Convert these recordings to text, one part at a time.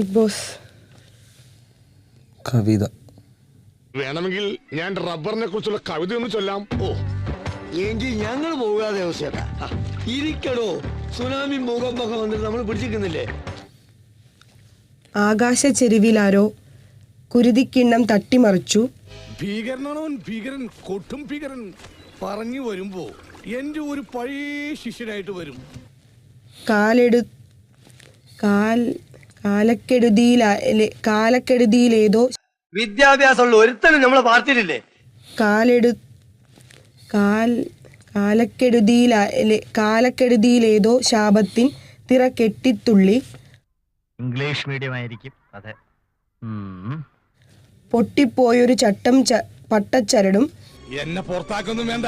Big boss കവിത. വേണമെങ്കിൽ ഞാൻ റബ്ബറിനെ കുറിച്ചുള്ള കവിത ഒന്ന് ചൊല്ലാം. ഓ. എങ്കിൽ ഞങ്ങൾ പോകാതെ ഇരിക്കടോ. സുനാമി ഭൂകമ്പൊക്കെ വന്നിട്ട് നമ്മൾ പിടിച്ചിരിക്കുന്നില്ലേ? ആകാശ ചെരുവിലാരോ കുരുതിക്കിണ്ണം തട്ടിമറിച്ചു. ഭീകരനാണോ ഭീകരൻ കൊട്ടും ഭീകരൻ പറഞ്ഞു വരുമ്പോ എന്റെ ഒരു പഴയ ശിഷ്യനായിട്ട് വരും. കാലെടു കാൽ കാലക്കെടുതിയില കാലക്കെടുതിയിലേതോ വിദ്യാഭ്യാസമുള്ള ഒരുത്തനും നമ്മളെ പാർട്ടിയിലില്ലേ? കാലെടു കാൽ കാലക്കെടുതിയില കാലക്കെടുതിയിലേതോ ശാപത്തിൻ തിറ കെട്ടിത്തുള്ളി. ഇംഗ്ലീഷ് മീഡിയം ആയിരിക്കും അതെ. പൊട്ടിപ്പോയൊരു ചട്ടം പട്ടച്ചരടും. എന്നെ പുറത്താക്കൊന്നും വേണ്ട.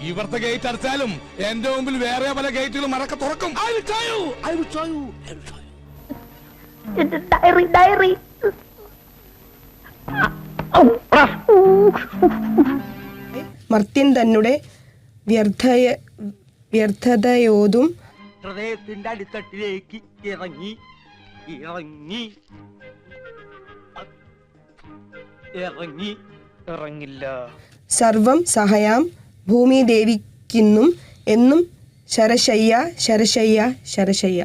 ഇവിടുത്തെ ഗേറ്റ് അടച്ചാലും എന്റെ മുമ്പിൽ വേറെ പല ഗേറ്റുകളും അടക്കം തുറക്കും. You. ഡയറി ഡയറി മർത്യൻ തന്നെ വ്യർത്ഥയ വ്യർത്ഥതയോതും ഹൃദയത്തിന്റെ അടിത്തട്ടിലേക്ക് ഇറങ്ങി ഇറങ്ങി ഇറങ്ങി ഇറങ്ങില്ല സർവം സഹയാം ഭൂമി ഭൂമിദേവിക്കിന്നും എന്നും ശരശയ്യ ശരശയ്യ ശരശയ്യ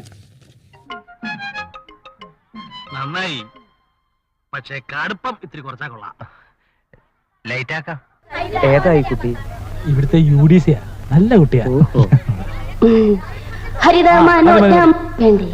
നന്നായി. പക്ഷേ കടുപ്പം ഇത്തിരി കുറച്ചാ കൊള്ളാം. ലൈറ്റ് ആക്കാം ഏതായി കുട്ടി? ഇവിടുത്തെ യു ഡി സിയാ നല്ല കുട്ടിയാ ഹരിത മനോജം വേണ്ടേ?